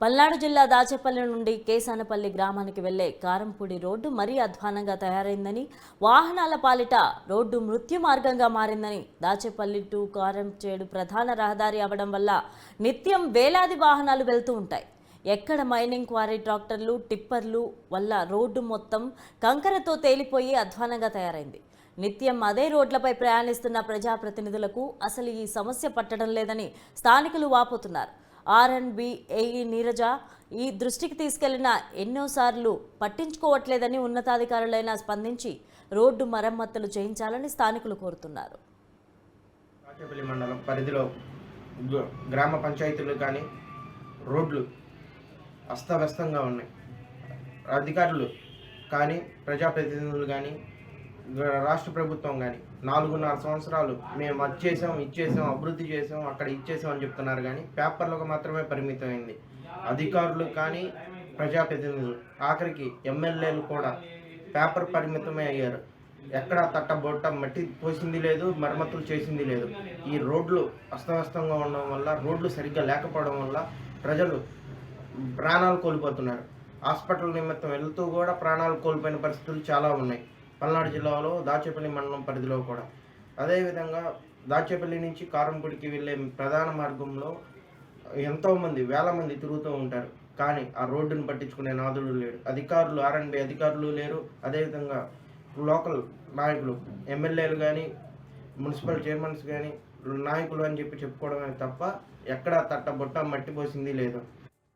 పల్నాడు జిల్లా దాచేపల్లి నుండి కేసానపల్లి గ్రామానికి వెళ్ళే కారంపూడి రోడ్డు మరీ అధ్వానంగా తయారైందని వాహనాల పాలిట రోడ్డు మృత్యు మార్గంగా మారిందని దాచేపల్లి టు కారంచేడు ప్రధాన రహదారి అవడం వల్ల నిత్యం వేలాది వాహనాలు వెళ్తూ ఉంటాయి. ఎక్కడ మైనింగ్ క్వారీ ట్రాక్టర్లు టిప్పర్లు వల్ల రోడ్డు మొత్తం కంకరతో తేలిపోయి అధ్వానంగా తయారైంది. నిత్యం అదే రోడ్లపై ప్రయాణిస్తున్న ప్రజాప్రతినిధులకు అసలు ఈ సమస్య పట్టడం లేదని స్థానికులు వాపోతున్నారు. ఆర్ఎన్బి ఏఈ నీరజ ఈ దృష్టికి తీసుకెళ్ళిన ఎన్నోసార్లు పట్టించుకోవట్లేదని ఉన్నతాధికారులైనా స్పందించి రోడ్డు మరమ్మతులు చేయించాలని స్థానికులు కోరుతున్నారు. మండలం పరిధిలో గ్రామ పంచాయతీలు కానీ రోడ్లు అస్తవ్యస్తంగా ఉన్నాయి. అధికారులు కానీ ప్రజాప్రతినిధులు కానీ రాష్ట్ర ప్రభుత్వం కానీ నాలుగున్నర సంవత్సరాలు మేము అది చేసాం ఇచ్చేసాం అభివృద్ధి చేసాం అక్కడ ఇచ్చేసాం అని చెప్తున్నారు కానీ పేపర్లకు మాత్రమే పరిమితమైంది అధికారులు కానీ ప్రజాప్రతినిధులు ఆఖరికి ఎమ్మెల్యేలు కూడా పేపర్ పరిమితమే అయ్యారు. ఎక్కడ తట్టబొట్ట మట్టి పోసింది లేదు మరమ్మతులు చేసింది లేదు. ఈ రోడ్లు అస్తవ్యస్తంగా ఉండడం వల్ల రోడ్లు సరిగ్గా లేకపోవడం వల్ల ప్రజలు ప్రాణాలు కోల్పోతున్నారు. హాస్పిటల్ నిమిత్తం వెళ్తూ కూడా ప్రాణాలు కోల్పోయిన పరిస్థితులు చాలా ఉన్నాయి. పల్నాడు జిల్లాలో దాచేపల్లి మండలం పరిధిలో కూడా. అదేవిధంగా దాచేపల్లి నుంచి కారంపూడికి వెళ్ళే ప్రధాన మార్గంలో ఎంతోమంది వేల మంది తిరుగుతూ ఉంటారు. కానీ ఆ రోడ్డును పట్టించుకునే నాదుడు లేడు. అధికారులు ఆర్ఎండ్బి అధికారులు లేరు. అదేవిధంగా లోకల్ నాయకులు ఎమ్మెల్యేలు కానీ మున్సిపల్ చైర్మన్స్ కానీ నాయకులు అని చెప్పి చెప్పుకోవడమే తప్ప ఎక్కడా తట్టబొట్ట మట్టిపోసింది లేదు.